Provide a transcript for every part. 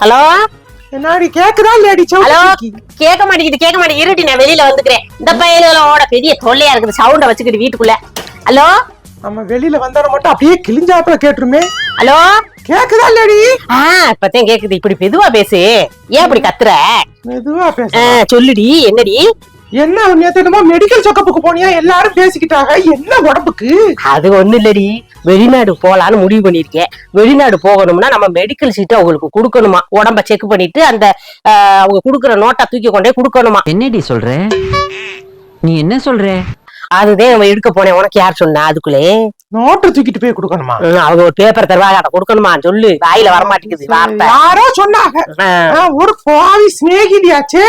Hello? என்னாடி கேக்குதா இல்லையாடி hello? கேட்க மாட்டேங்குது கேட்க மாட்டேங்குது. இருட்டி நான் வெளியில வந்துக்கிறேன். இந்த பையனோட பெரிய தொல்லையா இருக்குது. சவுண்ட வச்சுக்கிட்டு வீட்டுக்குள்ள. ஹலோ? நம்ம வெளியில வந்தாலும் மட்டும் அப்படியே கிழிஞ்சாப்புல கேட்டுருமே. ஹலோ? கேக்குதா இல்லடி ஆ இப்பதான் கேக்குது. இப்படி மெதுவா பேசு. ஏன் இப்படி கத்துற? மெதுவா பேச. சொல்லுடி. என்னடி? என்ன நேத்து என்னமோ மெடிக்கல் செக்கப்புக்கு போனியா? எல்லாரும் பேசிக்கிட்டாங்க. என்ன உடம்புக்கு? அது ஒண்ணு இல்லடி. வெளிநாடு போலான்னு முடிவு பண்ணிருக்கேன் வெளிநாடு போகணும்னா நம்ம மெடிக்கல் சீட் அவங்களுக்கு கொடுக்கணுமா? உடம்ப செக் பண்ணிட்டு அந்த அவங்க குடுக்குற நோட்டை தூக்கி கொண்டே கொடுக்கணுமா? என்னடி சொல்ற? நீ என்ன சொல்ற? அதுதான் நம்ம எடுக்க போனேன். உனக்கு யார் சொன்னா? அதுக்குள்ளே. நோட்டு தூக்கிட்டு போய் கொடுக்கணுமா? அவங்க ஒரு பேப்பர் தருவாங்க அதை கொடுக்கணுமா சொல்லு வாயில வர மாட்டேங்குது யாரோ சொன்னாங்க. ஒரு பாவி சிநேகிதியாச்சே.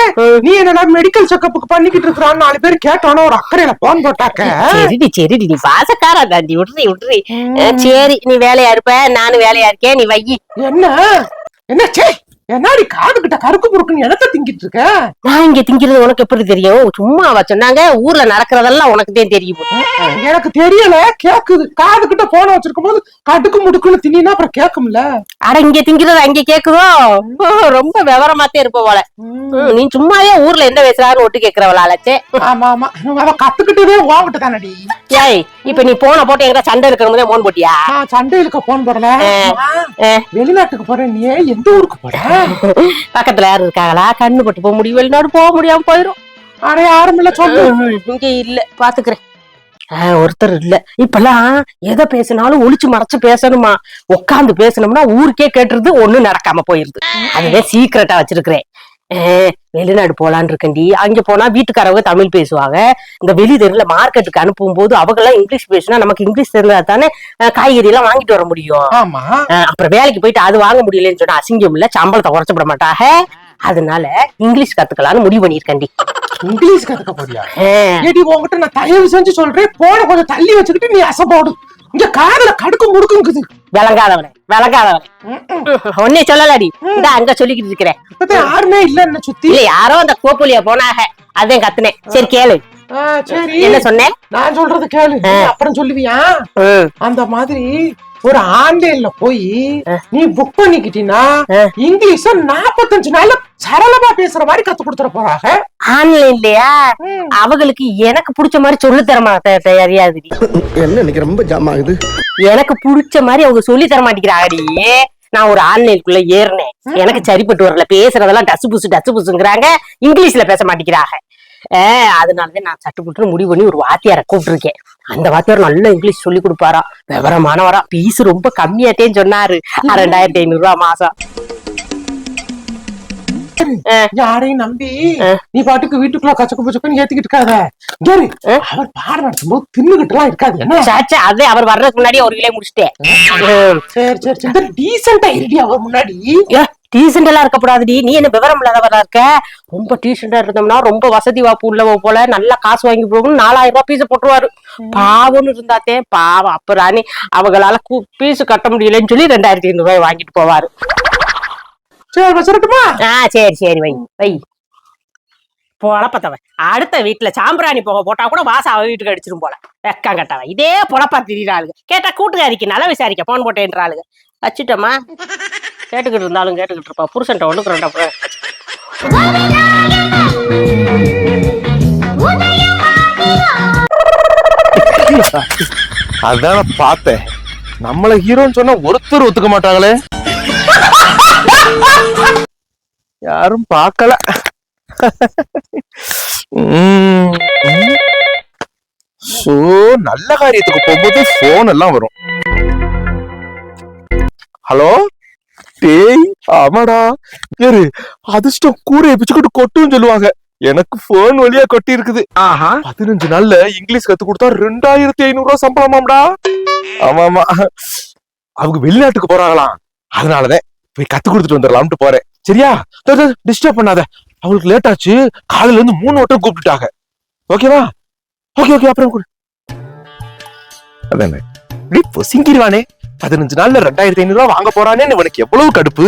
நீ என்னடா மெடிக்கல் செக்கப்புக்கு பண்ணிக்கிட்டு இருக்கிறான்னு நாலு பேர் கேட்டோன்னு ஒரு அக்கறையில போன் போட்டாக்க. சரிடி சரிடி நீ பாசக்காரா தாண்டி விட்ரி அஹ், சரி நீ வேலையா இருப்ப நானும் வேலையா இருக்கேன் நீ வை. என்ன? என்ன சே என்னடி காது கிட்ட கருக்கு புருக்குன்னு எனத்த திங்கிட்டு இருக்க? நான் இங்க திங்கிறது உனக்கு எப்படி தெரியும்? சும்மா அவ சொன்னாங்க ஊர்ல நடக்கிறதெல்லாம் உனக்கு தான் தெரியும். எனக்கு தெரியல கேக்குது. காது கிட்ட போன வச்சிருக்கும் போது கடுக்கு முடுக்குன்னு தின்னா அப்புறம் கேக்கும்ல. அட இங்க திங்கிறது அங்க கேக்குதோ? ரொம்ப விவரமாத்தே இருப்ப போல. நீ சும்மாவே ஊர்ல என்ன பேசுறான்னு ஒட்டு கேக்குறவளாச்சே ஆமா ஆமா. அவ கத்துக்கிட்டதே தானடி ஏய் இப்ப நீ போன போட்டு எங்க சண்டை இருக்கிற போதே மோன் போட்டியா? நான் சண்டையிலுக்கு போன் போடல. வெளிநாட்டுக்கு போறேன் நீ எந்த ஊருக்கு போற? பக்கத்துல யாரும் இருக்காங்களா? கண்ணு பட்டு போக முடியும். வெளிநாடு போக முடியாம போயிரும். யாரும் இல்ல சொல்லு. இங்க இல்ல. பாத்துக்கிறேன். ஒருத்தர் இல்ல. இப்பெல்லாம் எதை பேசினாலும் ஒளிச்சு மறைச்சு பேசணுமா? உட்காந்து பேசணும்னா ஊருக்கே கேட்டுருது ஒண்ணும் நடக்காம போயிருது. அதுவே சீக்கிரட்டா வச்சிருக்கிறேன். வெளிநாடு போலான்னு இருக்கேன்டி. அங்க போனா வீட்டுக்காரவங்க தமிழ் பேசுவாங்க. இந்த வெளி தெருல மார்க்கெட்டுக்கு அனுப்பும் போது அவங்க எல்லாம் இங்கிலீஷ் பேசினா நமக்கு இங்கிலீஷ் தெரிஞ்சா தானே காய்கறி எல்லாம் வாங்கிட்டு வர முடியும். அப்புறம் வேலைக்கு போயிட்டு அது வாங்க முடியலன்னு சொன்னா அசிங்கம் இல்ல சம்பளத்தை குறைச்சு விட மாட்டாக அதனால இங்கிலீஷ் கத்துக்கலாம்னு முடிவு பண்ணிருக்கேன்டி இங்கிலீஷ் கத்துக்க போறியா ஏடி உன்கிட்ட நான் தயவு செஞ்சு சொல்றேன். போன கொஞ்சம் தள்ளி வச்சுக்கிட்டு நீ அசைப்போடு இங்க காதுல கடுக்கு முடுக்குங்குது. விளங்காதவனே விளங்காதவனே. ஒன்னே சொல்லலடி. இந்த அங்க சொல்லிக்கிட்டு இருக்கிறேன். யாருமே இல்ல என்ன சுத்தி. இல்ல யாரோ அந்த கோப்புலிய போனாக அதான் கத்துனேன். சரி கேளு. சரி. என்ன சொன்னேன் நான் சொல்றது கேளு. அப்புறம் சொல்லுவியா? அந்த மாதிரி ஒரு ஆன்லைன்ல போய் நீ புக் பண்ணிக்கிட்டீன்னா ஆ. இங்கிலீஷ நாப்பத்தஞ்சு நாள்ல சரளமா பேசுற மாதிரி கத்து கொடுத்துட போறாங்க. ஆன்லைன்லயா. அவங்களுக்கு எனக்கு பிடிச்ச மாதிரி சொல்லி தரமா தெரியாதுடி என்ன இன்னைக்கு ரொம்ப ஜாம் ஆகுது? எனக்கு பிடிச்ச மாதிரி அவங்க சொல்லி தர மாட்டேங்கிறாங்கடி. நான் ஒரு ஆன்லைனுக்குள்ள ஏறினேன். எனக்கு சரிப்பட்டு வரல. பேசுறதெல்லாம் டசு புசு டசு புசுங்கிறாங்க. இங்கிலீஷ்ல பேச மாட்டேங்கிறாங்க. ஆஹ் அதனாலதான் நான் சட்டுப்புட்டு முடிவு பண்ணி ஒரு வாத்தியாரை கூப்பிட்டுருக்கேன். அந்த வாத்தியார் நல்ல இங்கிலீஷ் சொல்லி கொடுப்பாரா விவரமானவரா. பீஸ் ரொம்ப கம்மியாட்டேன்னு சொன்னாரு. ரெண்டாயிரத்தி ஐநூறு ரூபா மாசம். யாரையும் நம்பி. நீ பாட்டுக்கு வீட்டுக்குள்ள கச்சக்கு புச்சக்குன்னு ஏத்திக்கிட்டு இருக்காத. கேரு. அவர் பாடம் நடத்தும் போது தின்னுகிட்டு எல்லாம் இருக்காது. என்ன? சாச்சா அதே அவர் வர்றதுக்கு முன்னாடியே ஒரு கிலோ முடிச்சிட்டேன். சரி சரி சரி. டீசெண்டா இருடி அவர் முன்னாடி? ஏ, டீசெண்ட் எல்லாம் இருக்கக்கூடாதுடி. நீ என்ன விவரம் இல்லாதவரா இருக்க? ரொம்ப டீசெண்டா இருந்தோம்னா ரொம்ப வசதி வாப்பு உள்ளவ போல நல்லா காசு வாங்கி போகணும் நாலாயிரம் ரூபாய் பீஸ் போட்டுருவாரு. பாவம்னு இருந்தாத்தே பாவம். அப்புறானே அவங்களால பீஸ் கட்ட முடியலன்னு சொல்லி ரெண்டாயிரத்தி ஐநூறு ரூபாய் வாங்கிட்டு போவாரு. சரி வச்சிருட்டுமா ஆ சரி சரி வை வை. பொழப்பத்தவன் அடுத்த வீட்டுல சாம்பிராணி போக போட்டா கூட வாசம் அவ வீட்டுக்கு அடிச்சிரும் போல. வெக்கம் கட்டவன் இதே பொழப்பா திரியிறாளுங்க கேட்டா கூட்டுக்காரிக்கு நல்லா விசாரிக்க போன் போட்டேன்றாளுங்க வச்சுட்டோமா? கேட்டுக்கிட்டு இருந்தாலும் கேட்டுக்கிட்டு இருப்பா. புருஷன்ட்ட ஒண்ணுக்கு ரெண்டா போய் அதான் பார்த்தேன். நம்மள ஹீரோன்னு சொன்னா ஒருத்தர் ஒத்துக்க மாட்டாங்களே. யாரும் பார்க்கல. சோ நல்ல காரியத்துக்கு போகும்போது போன் எல்லாம் வரும். ஹலோ? டேய் ஆமாடா. ஏறு அதிர்ஷ்டம் கூரையை பிச்சுக்கிட்டு கொட்டுன்னு சொல்லுவாங்க. எனக்கு போன் வழியா கொட்டி இருக்குது ஆஹா. பதினஞ்சு நாள்ல இங்கிலீஷ் கத்து கொடுத்தா ரெண்டாயிரத்தி ஐநூறு ரூபாய் சம்பளமாம்டா. ஆமா ஆமா அவங்க வெளிநாட்டுக்கு போறாங்களாம். அதனாலதான் போய் கத்து கொடுத்துட்டு வந்துடலாம்னு போறேன். சரியா? டிஸ்டர்ப் பண்ணாத. அவங்களுக்கு லேட் ஆச்சு. காலையில இருந்து மூணு வட்டம் கூப்பிட்டுட்டாங்க. ஓகேவா ஓகே ஓகே அப்புறம் கொடு அதானே? இப்படி பொசிங்கிடுவானே பதினஞ்சு நாள்ல ரெண்டாயிரத்தி ஐநூறு வாங்க போறானேன்னு இவனுக்கு எவ்வளவு கடுப்பு?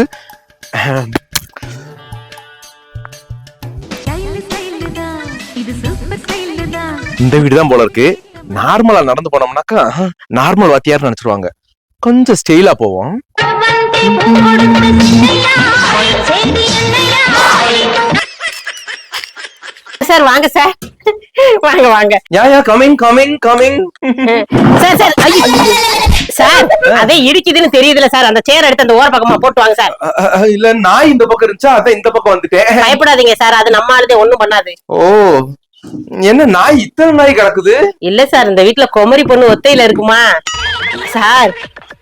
இந்த வீடு தான் போல இருக்கு. நார்மலா நடந்து போனோம்னாக்கா நார்மல் வாத்தியார் நினைச்சிருவாங்க. கொஞ்சம் ஸ்டைலா போவோம். சார் வாங்க சார். வாங்க வாங்க. Yeah yeah coming coming coming sir sir sir அதே இடிக்குதுன்னு தெரியுதுல சார். அந்த சேர் எடுத்து அந்த ஓர பக்கமா போட்டு வாங்க சார் இல்ல நான் இந்த பக்கம் இருந்துச்சா? அதான் இந்த பக்கம் வந்துட்டேன். பயப்படாதீங்க சார். அது நம்ம ஆளுதே ஒண்ணும் பண்ணாது. ஓ. என்ன நாய் இத்தனை நாய் கிடக்குது? இல்ல சார். இந்த வீட்டுல குமரி பொண்ணு ஒத்தையில இருக்குமா? சார்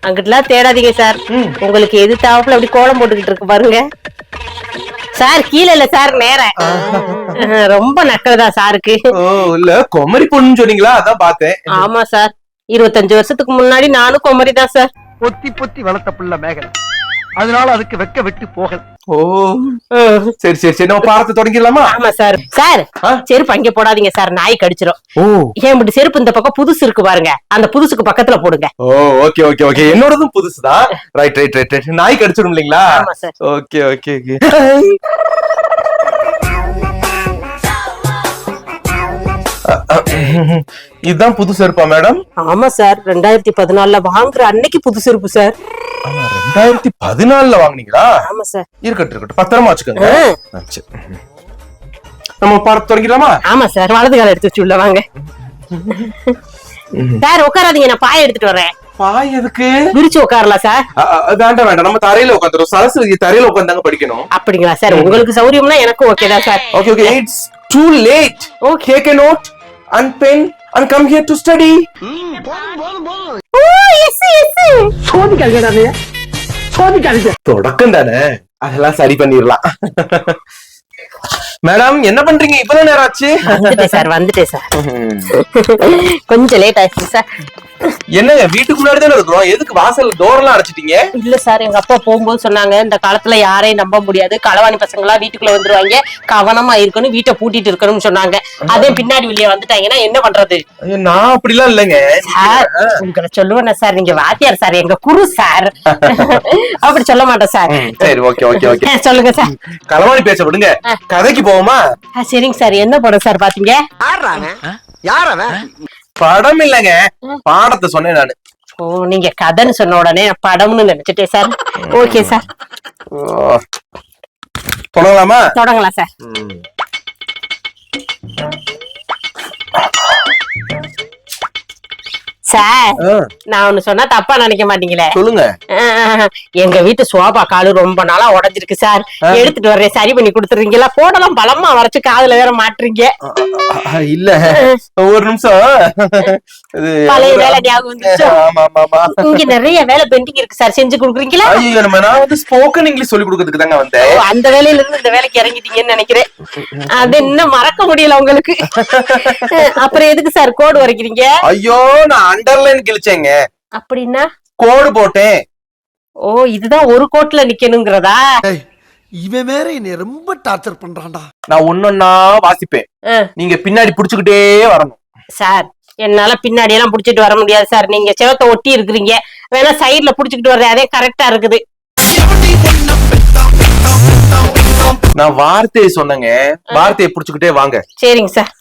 அங்கிட்டுலாம் தேடாதீங்க சார். உங்களுக்கு எது தாப்புல அப்படி கோலம் போட்டுக்கிட்டு இருக்கு பாருங்க. சார் கீழே இல்ல சார் நேர ரொம்ப நக்கலதா சாருக்கு. ஓ இல்ல குமரி பொண்ணுன்னு சொன்னீங்களா? அதான் பார்த்தேன். ஆமா சார். இருபத்தஞ்சு வருஷத்துக்கு முன்னாடி நானும் குமரி தான் சார். பொத்தி பொத்தி வளர்த்த புள்ள மேகலை. அதனால அதுக்கு வெக்க விட்டு போகல. ஓ. சரி சரி சரி. நம்ம பாடத்தை தொடங்கிடலாமா? ஆமா சார். சார்? செருப்பு அங்க போடாதீங்க சார். நாய் கடிச்சிரும். ஓ. ஏன் இப்படி செருப்பு இந்த பக்கம் புதுசு இருக்கு பாருங்க. அந்த புதுசுக்கு பக்கத்துல போடுங்க. Oh okay okay okay. என்னோடதும் புதுசுதான். ரைட் ரைட் ரைட் ரைட் நாய் கடிச்சிடும் இல்லைங்களா? ஆமா சார். Okay okay okay. இதுதான் புது செருப்பா மேடம்? ஆமா சார். ரெண்டாயிரத்தி பதினாலுல வாங்குற அன்னைக்கு புது செருப்பு சார். ரெண்டாயிரத்தி பதினாலுல வாங்குனீங்களா? ஆமா சார். இருக்கட்டும் இருக்கட்டும். பத்திரமா வச்சுக்கோங்க. சரி. நம்ம பாடத்தை தொடங்கிடலாமா? ஆமா சார். வலது கால எடுத்து வச்சு உள்ள வாங்க. சார் உட்காராதீங்க. நான் பாய எடுத்துட்டு வரேன் பாய் எதுக்கு? விரிச்சு உட்காரலாம் சார். வேண்டாம் வேண்டாம். நம்ம தரையில உட்காந்துரும் சரஸ்வதி தரையில உட்காந்தாங்க படிக்கணும். அப்படிங்களா சார்? உங்களுக்கு சௌரியம்னா எனக்கும் ஓகே தான் sir. Okay okay it's too late here to study சோதிக்காதீங்க சோதிக்காதீங்க. தொடக்கம் தானே? அதெல்லாம் சரி பண்ணிடலாம் மேடம் என்ன பண்றீங்க? இவ்வளவு நேரம் ஆச்சு. வந்துட்டேன் சார் வந்துட்டேன் சார். கொஞ்சம் லேட் ஆயிடுச்சு சார். என்னங்க வீட்டுக்குள்ளாடி தானே இருக்கிறோம் எதுக்கு வாசல் டோர் எல்லாம் அடைச்சிட்டீங்க? இல்ல சார் எங்க அப்பா போகும்போது சொன்னாங்க இந்த காலத்துல யாரையும் நம்ப முடியாது. களவாணி பசங்க எல்லாம் வீட்டுக்குள்ள வந்துருவாங்க. கவனமா இருக்கணும் வீட்டை பூட்டிட்டு இருக்கணும்னு சொன்னாங்க. அதே பின்னாடி வெளியே வந்துட்டாங்கன்னா என்ன பண்றது? நான் அப்படிலாம் இல்லைங்க. சார் உங்களை சொல்லுவேன் சார் நீங்க வாத்தியார் சார் எங்க குரு சார். அப்படி சொல்ல மாட்டேன் சார். சரி ஓகே ஓகே ஓகே. சொல்லுங்க சார். களவாணி பேச விடுங்க. கதைக்கு போவோமா? சரிங்க சார். என்ன படம் சார் பாத்தீங்க? யார் அவன்? படம் இல்லைங்க. பாடத்தை சொன்னேன் நானு. ஓ நீங்க கதைன்னு சொன்ன உடனே நான் படம்னு நினைச்சிட்டேன் சார். Okay sir. தொடங்கலாமா? தொடங்கலாம் சார். சார் நான் ஒண்ணு சொன்னா தப்பா நினைக்க மாட்டீங்களே. சொல்லுங்க. எங்க வீட்டு சோபா காலு ரொம்ப நாளா உடைஞ்சிருக்கு சார். எடுத்துட்டு வர்றேன் சரி பண்ணி கொடுத்துறீங்களா? போடலாம் பலமா வரைச்சு காதுல வேற மாட்டுறீங்க. இல்ல. ஒரு நிமிஷம். பழைய வேலை ஞாபகம் இங்க நிறைய வேலை பெண்டிங் இருக்கு சார். செஞ்சு கொடுக்குறீங்களா? ஐயோ நம்ம நான் வந்து ஸ்போக்கன் இங்கிலீஷ் சொல்லி கொடுக்கறதுக்கு தாங்க வந்தேன். அந்த வேலையில இருந்து இந்த வேலைக்கு இறங்கிட்டீங்கன்னு நினைக்கிறேன். அது இன்னும் மறக்க முடியல உங்களுக்கு. அப்புறம் எதுக்கு சார் கோடு வரைக்கிறீங்க? ஐயோ நான் அண்டர்லைன் கிழிச்சேங்க. அப்படின்னா? கோடு போட்டேன். ஓ இதுதான் ஒரு கோட்ல நிக்கணுங்கிறதா? இவன் வேற என்னை ரொம்ப டார்ச்சர் பண்றான்டா. நான் ஒன்னொன்னா வாசிப்பேன். நீங்க பின்னாடி புடிச்சுக்கிட்டே வரணும். சார் என்னால பின்னாடி எல்லாம் புடிச்சிட்டு வர முடியாது சார். நீங்க செவத்தை ஒட்டி இருக்கிறீங்க. வேணா சைடுல புடிச்சுக்கிட்டு வர்றேன். அதே கரெக்டா இருக்குது. நான் வார்த்தையை சொன்னேங்க. வார்த்தையை புடிச்சுக்கிட்டே வாங்க. சரிங்க sir.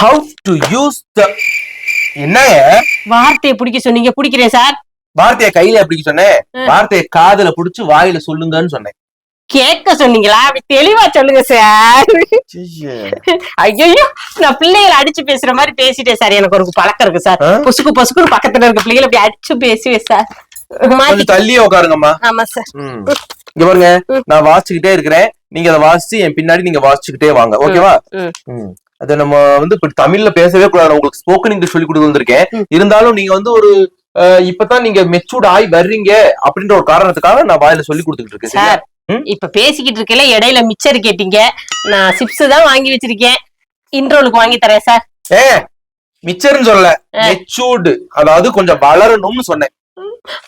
How to use the என்னங்க? வார்த்தையை பிடிக்க சொன்னீங்க. பிடிக்கிறேன் சார். வார்த்தையை கையில எப்படி சொன்னேன். வார்த்தையை காதுல புடிச்சு வாயில சொல்லுங்கன்னு சொன்னேன். கேட்க சொன்னீங்களா? அப்படி தெளிவா சொல்லுங்க சார். ஐயோ நான் பிள்ளைகளை அடிச்சு பேசுற மாதிரி பேசிட்டேன் சார். எனக்கு ஒரு பழக்கம் இருக்கு சார்? பொசுக்கு பொசுக்குன்னு பக்கத்துல இருக்க பிள்ளைகளை அப்படி அடிச்சு பேசுவேன் சார். தள்ளியே உட்காருங்கம்மா. ஆமா சார். இங்க பாருங்க நான் வாசிச்சுக்கிட்டே இருக்கிறேன். நீங்க அதை வாசிச்சு என் பின்னாடி நீங்க வாசிச்சுக்கிட்டே வாங்க. ஓகேவா. அத நம்ம வந்து இப்ப தமிழ்ல பேசவே கூடாது. நான் உங்களுக்கு ஸ்போக்கன் இங்கிலீஷ் சொல்லி கொடுத்து வந்திருக்கேன். இருந்தாலும் நீங்க வந்து ஒரு இப்பதான் நீங்க மெச்சூர்ட் ஆகி வர்றீங்க அப்படின்ற ஒரு காரணத்துக்காக நான் வாயில சொல்லி கொடுத்துட்டு இருக்கேன்? சார்? இப்ப பேசிக்கிட்டு இருக்கல இடையில மிச்சர் கேட்டீங்க நான் சிப்ஸ் தான் வாங்கி வச்சிருக்கேன். இன்ட்ரோலுக்கு வாங்கி தரேன் சார். ஏ மிச்சர்னு சொல்லல. மெச்சூர்டு அதாவது கொஞ்சம் வளரணும்னு சொன்னேன்.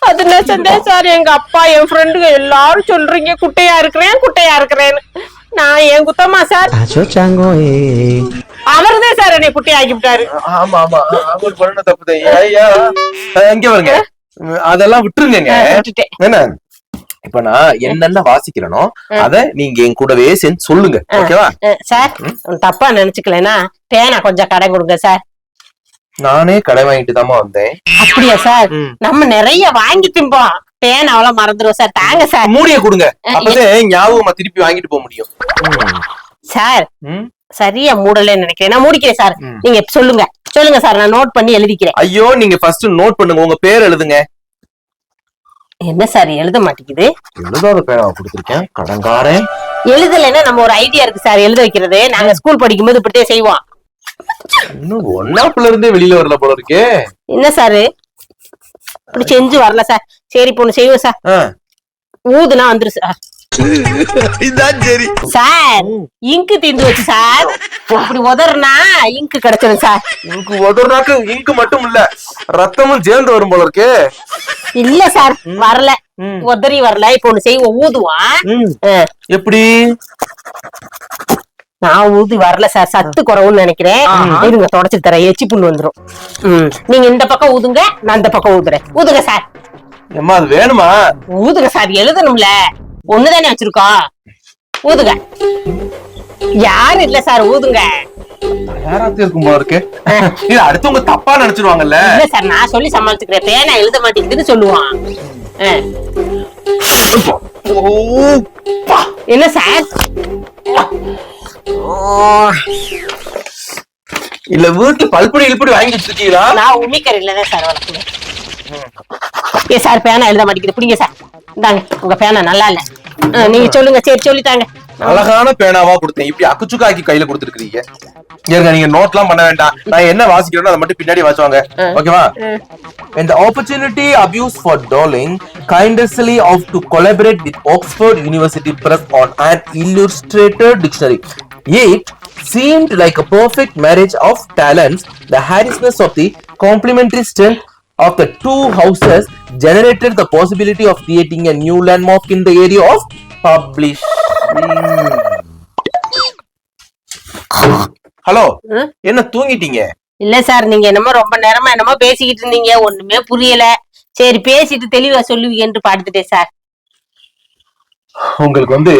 அது நெசந்தே சார்? எங்க அப்பா என் ஃப்ரெண்டுங்க எல்லாரும் சொல்றீங்க. குட்டையா இருக்கிறேன் குட்டையா இருக்கிறேன்னு. நான் என் குத்தமா சார்? அவர்தான் சார் என்னை குட்டையாக்கி விட்டாரு. ஆமா ஆமா. அவர் பண்ண தப்பு ஐயா இங்க வருங்க அதெல்லாம் விட்டுருங்க விட்டுட்டேன். என்ன? இப்ப நான் என்னென்ன வாசிக்கிறேனோ அத நீங்க என் கூடவே சேர்ந்து சொல்லுங்க. ஓகேவா? சார் தப்பா நினைச்சுக்கலனா பேனா கொஞ்சம் கடை கொடுங்க சார். நானே கடை வாங்கிட்டு தாமா வந்தேன். அப்படியா சார். நம்ம நிறைய வாங்கி திம்போம். பேனாவெல்லாம் மறந்துடும் சார். தாங்க சார். மூடிய கொடுங்க. அப்பதான் ஞாபகமா திருப்பி வாங்கிட்டு போக முடியும். சார். சரியா மூடலன்னு நினைக்கிறேன். நான் மூடிக்கிறேன் சார். நீங்க சொல்லுங்க. சொல்லுங்க சார் நான் நோட் பண்ணி எழுதிக்கிறேன். ஐயோ நீங்க ஃபர்ஸ்ட் நோட் பண்ணுங்க. உங்க பேர் எழுதுங்க. என்ன சார் எழுத மாட்டேங்குது? எழுதாத பேரா கொடுத்துருக்கேன். கடங்காரன் எழுதலைன்னா நம்ம ஒரு ஐடியா இருக்கு சார் எழுத வைக்கிறது. நாங்க ஸ்கூல் படிக்கும்போது இப்படியே செய்வோம். இன்னும் ஒன்னாப்புல இருந்தே வெளியில வரல போல இருக்கே. என்ன சார்? இப்படி செஞ்சு வரல சார். சரி பொண்ணு செய்வோம் சார். ஊதுனா வந்துரு சார். இதான் சரி. சார் இங்கு தீந்து வச்சு சார். இப்படி உதறனா இங்கு கிடைச்சிடும் சார். இங்கு உதறாக்கு இங்கு மட்டும் இல்ல ரத்தமும் சேர்ந்து வரும் போல இருக்கே. இல்ல சார் வரல. உதறி வரல. இப்ப ஒண்ணு செய்வோம் ஊதுவான். எப்படி? நான் ஊதி வரல சார். சத்து குறவுன்னு நினைக்கிறேன். இருங்க தொடச்சு தரேன். எச்சி புண்ணு வந்துரும். நீங்க இந்த பக்கம் ஊதுங்க நான் இந்த பக்கம் ஊதுறேன். ஊதுங்க சார். அம்மா அது வேணுமா? ஊதுங்க சார் எழுதணும்ல. ஒண்ணுதானே வச்சிருக்கோம். ஊதுங்க யாரும் இல்ல சார் ஊதுங்க. யாராச்சும் இருக்கும் போல இருக்கு. இது அடுத்தவங்க தப்பா நினைச்சிருவாங்கல்ல. இல்ல சார் நான் சொல்லி சமாளிச்சுக்கிறேன். பேனா எழுத மாட்டேங்குதுன்னு சொல்லுவான். என்ன சார்? இல்ல வீட்டுல பல்படி இழுப்படி வாங்கி வச்சிருக்கீங்களா? நான் உமிக்கரையில தான் சார் வளர்க்குறேன். ஏ சார் பேனா எழுத மாட்டேங்குது பிடிங்க சார் இந்தாங்க உங்க பேனா நல்லா இல்ல நீங்க சொல்லுங்க சரி சொல்லித்தாங்க அழகான பேனாவா கொடுத்தேன் இப்படி அக்குச்சுக்கா ஆக்கி கையில கொடுத்துருக்கீங்க ஏங்க நீங்க நோட்லாம் பண்ண வேண்டாம் நான் என்ன வாசிக்கிறேனோ அதை மட்டும் பின்னாடி வாசுவாங்க ஓகேவா When the opportunity abused for Dowling kindly of to collaborate with Oxford University Press on an illustrated dictionary. It seemed like a perfect marriage of talents. The harrishness of the complementary strength of the two houses generated the possibility of creating a new landmark in the area of publishing. Hello? என்ன தூங்கிட்டீங்க? இல்ல sir நீங்க என்னமோ ரொம்ப நேரமா என்னமோ பேசிக்கிட்டு இருந்தீங்க ஒண்ணுமே புரியல. சரி பேசிட்டு தெளிவா சொல்லுவீங்கன்னு பாடுத்துட்டேன் சார். உங்களுக்கு வந்து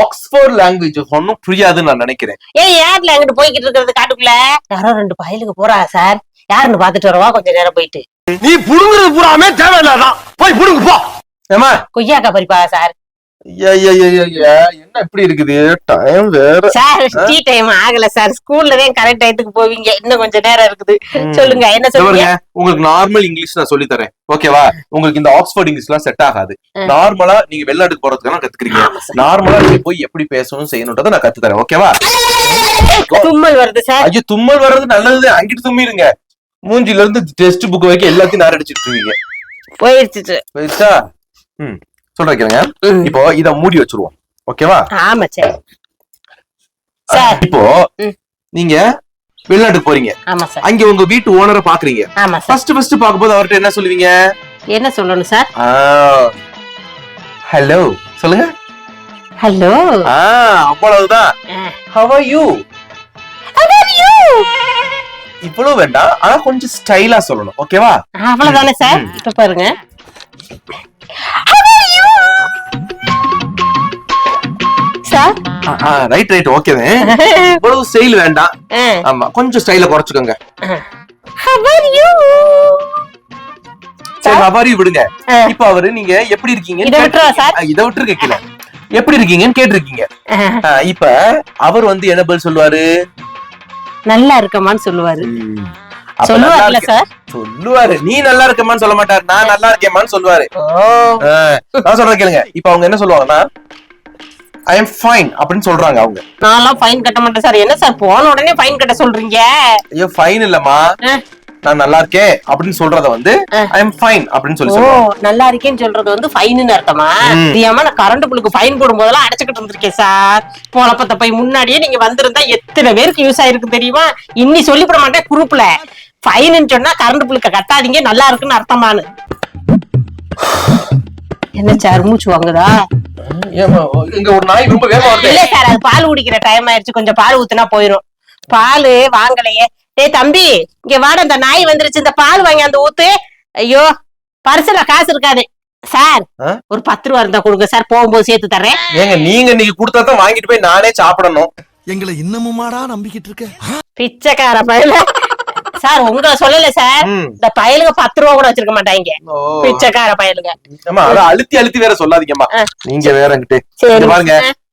ஆக்ஸ்போர்ட் லாங்குவேஜ் ஒன்னும் புரியாதுன்னு நான் நினைக்கிறேன். ஏன் யார்ல அங்கிட்டு போய்கிட்டு இருக்கிறது காட்டுக்குள்ள? யாரோ ரெண்டு பயலுக்கு போறா சார். யாருன்னு பாத்துட்டு வரவா கொஞ்ச நேரம் போயிட்டு? நீ புடுங்குறது பூராமே தேவையில்லாதான் போய் புடுங்கு போ. ஏமா கொய்யாக்கா பறிப்பா சார். என்ன இப்படி இருக்குது? டைம் வேற. சார் டீ டைம் ஆகல சார். ஸ்கூல்ல தான் கரெக்ட் டயத்துக்கு போவீங்க. இன்னும் கொஞ்சம் நேரம் இருக்குது. சொல்லுங்க என்ன சொல்லுங்க உங்களுக்கு நார்மல் இங்கிலீஷ் நான் சொல்லி தரேன். ஓகேவா உங்களுக்கு இந்த ஆக்ஸ்போர்ட் இங்கிலீஷ் எல்லாம் செட் ஆகாது. நார்மலா நீங்க வெளிநாட்டுக்கு போறதுக்கெல்லாம் கத்துக்கிறீங்க. நார்மலா நீங்க போய் எப்படி பேசணும் செய்யணுன்றதை நான் கத்து தரேன். ஓகேவா தும்மல் வருது சார். ஐயோ தும்மல் வர்றது நல்லது அங்கிட்டு தும்மிடுங்க மூஞ்சில இருந்து டெஸ்ட் புக் வைக்க எல்லாத்தையும் நார் அடிச்சிட்டு இருக்கீங்க. போயிடுச்சு போயிடுச்சா ம். சொல்றேன் கேளுங்க. இப்போ இத மூடி வச்சிருவோம். ஓகேவா ஆமா சார். சார். இப்போ. நீங்க வெளிநாட்டுக்கு போறீங்க. ஆமா சார். அங்க உங்க வீட்டு ஓனரை பாக்குறீங்க. ஆமா சார். ஃபர்ஸ்ட் ஃபர்ஸ்ட் பாக்கும்போது அவர்ட்ட என்ன சொல்லுவீங்க? என்ன சொல்லணும் சார்? ஹலோ சொல்லுங்க. ஹலோ ஆ அவ்வளவுதான். ஹவ் ஆர் யூ இவ்வளவு வேண்டாம். ஆனா கொஞ்சம் ஸ்டைலா சொல்லணும். ஓகேவா அவ்வளவுதானே சார் இப்ப பாருங்க. சார் ரைட் ரைட் ஓகே இவ்வளவு ஸ்டைல் வேண்டாம். ஆமா கொஞ்சம் ஸ்டைல குறைச்சுக்கோங்க. சரி அவாரி விடுங்க. இப்ப அவரு நீங்க எப்படி இருக்கீங்க இதை விட்டுறவா சார்? இதை விட்டுருக்க எப்படி இருக்கீங்கன்னு கேட்டிருக்கீங்க. இப்ப அவர் வந்து என்ன பதில் சொல்லுவாரு? நல்லா இருக்கமான்னு சொல்லுவாரு. சொல்லுவார்ல சார்? சொல்லுவாரு. நீ நல்லா இருக்கமான்னு சொல்ல மாட்டாரு. நான் நல்லா இருக்கேமான்னு சொல்லுவாரு. நான் சொல்றேன் கேளுங்க. இப்ப அவங்க என்ன சொல்லுவாங்கன்னா ஐ எம் ஃபைன் அப்படின்னு சொல்றாங்க அவங்க. நான்லாம் ஃபைன் கட்ட மாட்டேன் சார். என்ன சார் போன உடனே ஃபைன் கட்ட சொல்றீங்க? ஐயோ ஃபைன் இல்லம்மா. நான் நல்லா இருக்கேன் அப்படின்னு சொல்றத வந்து ஐ எம் ஃபைன் அப்படின்னு சொல்லி சொல்லுவாங்க நல்லா இருக்கேன்னு சொல்றது வந்து ஃபைன்னு அர்த்தமா. தெரியாம நான் கரண்ட் பில்லுக்கு ஃபைன் போடும் போதெல்லாம் அடைச்சுக்கிட்டு இருந்திருக்கேன் சார். பொழப்பத்தை போய் முன்னாடியே நீங்க வந்திருந்தா எத்தனை பேருக்கு யூஸ் ஆயிருக்கு தெரியுமா? இன்னி சொல்லிவிட மாட்டேன் குரூப்ல. ஃபைன்னு சொன்னா கரண்ட் பில்லுக்கு கட்டாதீங்க நல்லா இருக்குன்னு அர்த்தமானு என்ன சார் மூச்சு வாங்குதா? இங்க ஒரு நாய் ரொம்ப வேகமா வருது. இல்ல சார் அது பால் குடிக்கிற டைம் ஆயிருச்சு கொஞ்சம் பால் ஊத்துனா போயிரும். பால் வாங்கலையே. டேய் தம்பி இங்க வாட இந்த நாய் வந்துருச்சு இந்த பால் வாங்கி அந்த ஊத்து. ஐயோ பரிசுல காசு இருக்காது. சார்? ஒரு பத்து ரூபா இருந்தா கொடுங்க சார் போகும்போது சேர்த்து தர்றேன். ஏங்க நீங்க இன்னைக்கு கொடுத்தா தான் வாங்கிட்டு போய் நானே சாப்பிடணும். எங்களை இன்னமுமாடா நம்பிக்கிட்டு இருக்க? பிச்சைக்கார பயல. சார் உங்களை சொல்லல சார். இந்த பயலுங்க பத்து ரூபா கூட வச்சிருக்க மாட்டாங்க. பிச்சைக்கார பயலுங்க. அழுத்தி அழுத்தி வேற சொல்லாதீங்கம்மா. நீங்க வேற என்கிட்ட.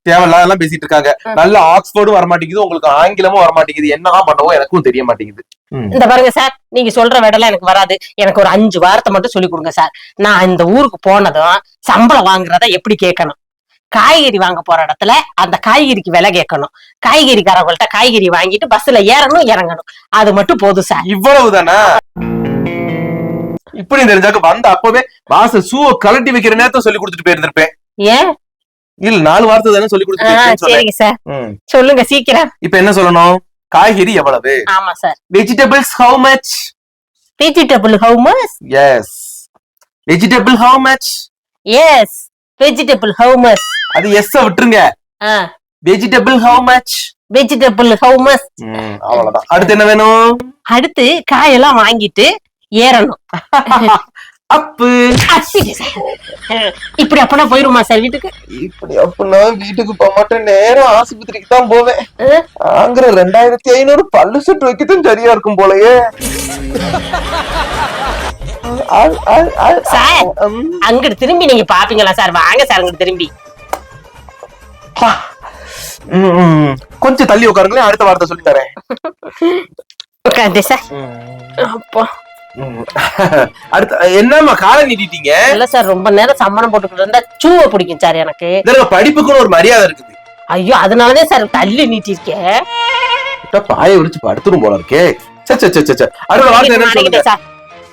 பாருங்க தேவையில்லாதெல்லாம் பேசிட்டு இருக்காங்க. நல்ல ஆக்ஸ்போர்டும் வர மாட்டேங்குது உங்களுக்கு ஆங்கிலமும் வர மாட்டேங்குது என்னதான் பண்ணவோ எனக்கும் தெரிய மாட்டேங்குது. இந்த பாருங்க சார் நீங்க சொல்ற வேடெல்லாம் எனக்கு வராது. எனக்கு ஒரு அஞ்சு வாரத்தை மட்டும் சொல்லி கொடுங்க சார் நான் இந்த ஊருக்கு போனதும் சம்பளம் வாங்குறத எப்படி கேட்கணும்? காய்கறி வாங்க போற இடத்துல அந்த காய்கறிக்கு விலை கேட்கணும். காய்கறிக்காரவங்கள்ட்ட காய்கறி வாங்கிட்டு பஸ்ல ஏறணும் இறங்கணும். அது மட்டும் போதும் சார் இவ்வளவுதானா? இப்படி தெரிஞ்சாக்க வந்த அப்பவே வாச ஷூவை கழட்டி வைக்கிற நேரத்தை சொல்லி கொடுத்துட்டு போயிருந்திருப்பேன். ஏன்? இல்ல நாலு வார்த்தை தானே சொல்லி சரிங்க சார். சொல்லுங்க சீக்கிரம். இப்ப என்ன சொல்லணும்? காய்கறி எவ்வளவு? ஆமா sir. Vegetables how much vegetable how much yes vegetable how much yes vegetable how much அது எஸ் விட்டுருங்க. Vegetable how much vegetable how much அவ்வளவுதான். அடுத்து என்ன வேணும்? அடுத்து காயெல்லாம் வாங்கிட்டு ஏறணும். அப்பு. இப்படி அப்பனா போயிருமா சார் வீட்டுக்கு? இப்படி அப்படின்னா வீட்டுக்கு போக மாட்டேன். நேரம் ஆஸ்பத்திரிக்கு தான் போவேன். ஆ? வாங்குற ரெண்டாயிரத்தி ஐநூறு பல்லு செட் வைக்கதும் சரியா இருக்கும் போலயே. ஆ- ஆ- ஆ- சார். அங்கிட்டு திரும்பி நீங்க பாப்பீங்களா சார்? வாங்க சார் அங்கிட்டு திரும்பி. கொஞ்சம் தள்ளி உட்காருங்களேன். அடுத்த வார்த்தை சொல்லி தரேன். உட்காந்து சார். அப்பா. அடுத்த என்னம்மா காலை நீட்டிட்டீங்க? இல்ல சார் ரொம்ப நேரம் சம்மணம் போட்டுக்கிட்டு இருந்தா சூவை பிடிக்கும் சார் எனக்கு. படிப்புக்குன்னு ஒரு மரியாதை இருக்குது. ஐயோ அதனாலதான் சார் தள்ளி நீட்டிருக்கேன். பாயை விரிச்சு படுத்துரும் போல இருக்கே. சே, சே, சே, சே, சே. அடுத்த வார்த்தை என்னன்னு சொல்லுங்க.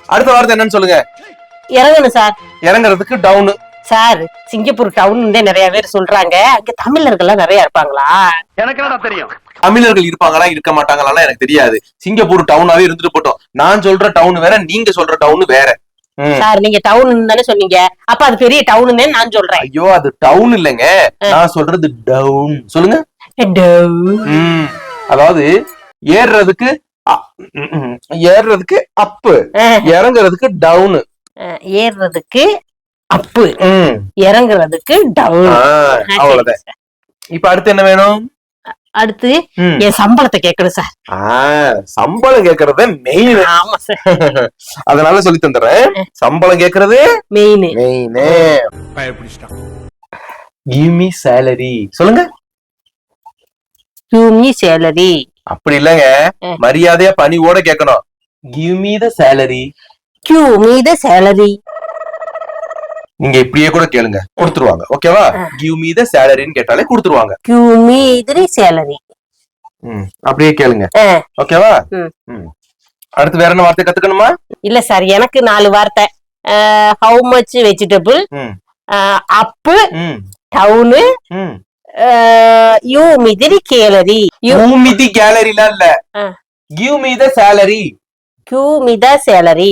அடுத்த வார்த்தை என்னன்னு சொல்லுங்க. இறங்கணும் சார். இறங்குறதுக்கு டவுனு. சார் சிங்கப்பூர் டவுன் நிறைய பேர் சொல்றாங்க. அங்க தமிழர்கள்லாம் நிறைய இருப்பாங்களா? எனக்கு என்னடா தெரியும்? தமிழர்கள் இருப்பாங்களா இருக்க மாட்டாங்களான்னு எனக்கு தெரியாது. சிங்கப்பூர் டவுனாவே இருந்துட்டு போட்டோம். நான் சொல்ற டவுன் வேற நீங்க சொல்ற டவுன் வேற. சார் நீங்க டவுன் தானே சொன்னீங்க. அப்ப அது பெரிய டவுன் நான் சொல்றேன். ஐயோ அது டவுன் இல்லைங்க. நான் சொல்றது டவுன் சொல்லுங்க. ம். அதாவது ஏறுறதுக்கு. ஏறுறதுக்கு அப்பு இறங்குறதுக்கு டவுனு ஏறுறதுக்கு அப்பு இறங்குறதுக்கு டவுன் அவ்வளவுதான். இப்ப அடுத்து என்ன வேணும்? அடுத்து. என் சம்பளத்தை கேட்கணும் சார். ஆ, சம்பளம் கேக்குறத மெயின் ஆமா சார். அதனால சொல்லி தந்துடுறேன். சம்பளம் கேக்குறது main main give me salary சொல்லுங்க. யூமி சேலரி அப்படி இல்லங்க. மரியாதையா பணிவோட கேட்கணும். Give me the salary give me the salary நீங்க இப்படியே கூட கேளுங்க. கொடுத்துருவாங்க. ஓகேவா? கிவ் மீ த சேலரின்னு கேட்டாலே கொடுத்துருவாங்க. கியூ மீ தி சேலரி ம், அப்படியே கேளுங்க. ஓகேவா? ம். அடுத்து வேற என்ன வார்த்தை கத்துக்கணுமா? இல்ல சார் எனக்கு நாலு வார்த்தை. How much vegetable. அப்பு டவுனு. யூ மிதிரி கேலரி யூ பூமிதி கேலரிலாம் இல்ல. Give me the salary give மிதா salary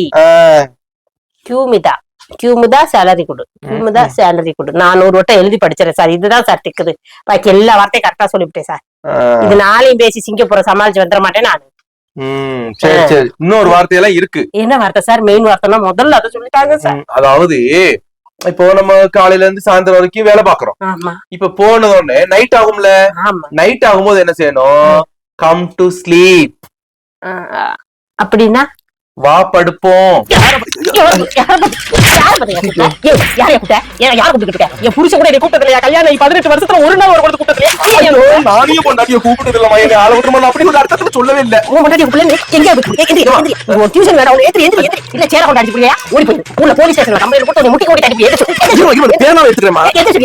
Q மிதா. கியூ மிதா சேலரி கொடு கியூ மிதா சேலரி கொடு. நான் நூறு வட்டம் எழுதி படிச்சிடறேன் சார் இதுதான் சார் டிக்குது பாக்கி எல்லா வார்த்தையும் கரெக்டா சொல்லிவிட்டேன் சார் இது நாளையும் பேசி சிங்கப்பூரை சமாளிச்சு வந்துட மாட்டேன் நான். சரி சரி. இன்னொரு வார்த்தையெல்லாம் இருக்கு. என்ன வார்த்தை சார் மெயின் வார்த்தைனா முதல்ல அதை சொல்லிட்டாங்க சார் அதாவது இப்போ நம்ம காலையில இருந்து சாயந்தரம் வரைக்கும் வேலை பாக்குறோம் ஆமா. இப்ப போன உடனே நைட் ஆகும்ல? ஆமா. நைட் ஆகும்போது என்ன செய்யணும்? Come to sleep. அப்படின்னா? வா படுப்போம்? என் புருஷன் கூட என்னை கூப்பிட்டது இல்லையா? கல்யாணம் 18 வருஷத்துல ஒரு நாள் ஒரு கூப்பிட்டது இல்லையா? ஏன் ஐயோ, என் நானே பொண்டாட்டிய கூப்பிட்டது இல்ல மயனே ஆள விட்டுமா நான் அப்படி ஒரு அர்த்தத்துல சொல்லவே இல்ல உன் பொண்டாட்டி உன் பிள்ளை ஒரு tuition வேணும். அவனை ஏத்துரு, ஏத்துரு. இல்ல, சேர கொண்டு அடிச்சு போறியா? ஓடி போயிரு. ஊர்ல police stationல complaint போட்டு முட்டி ஓடி எந்திரி சொல்லு.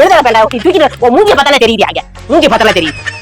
எழுதாத வேண்டாம். தூக்கிட்டு உன் மூஞ்சிய பார்த்தாலே தெரியுது அங்க. மூஞ்சிய பார்த்தாலே தெரியுது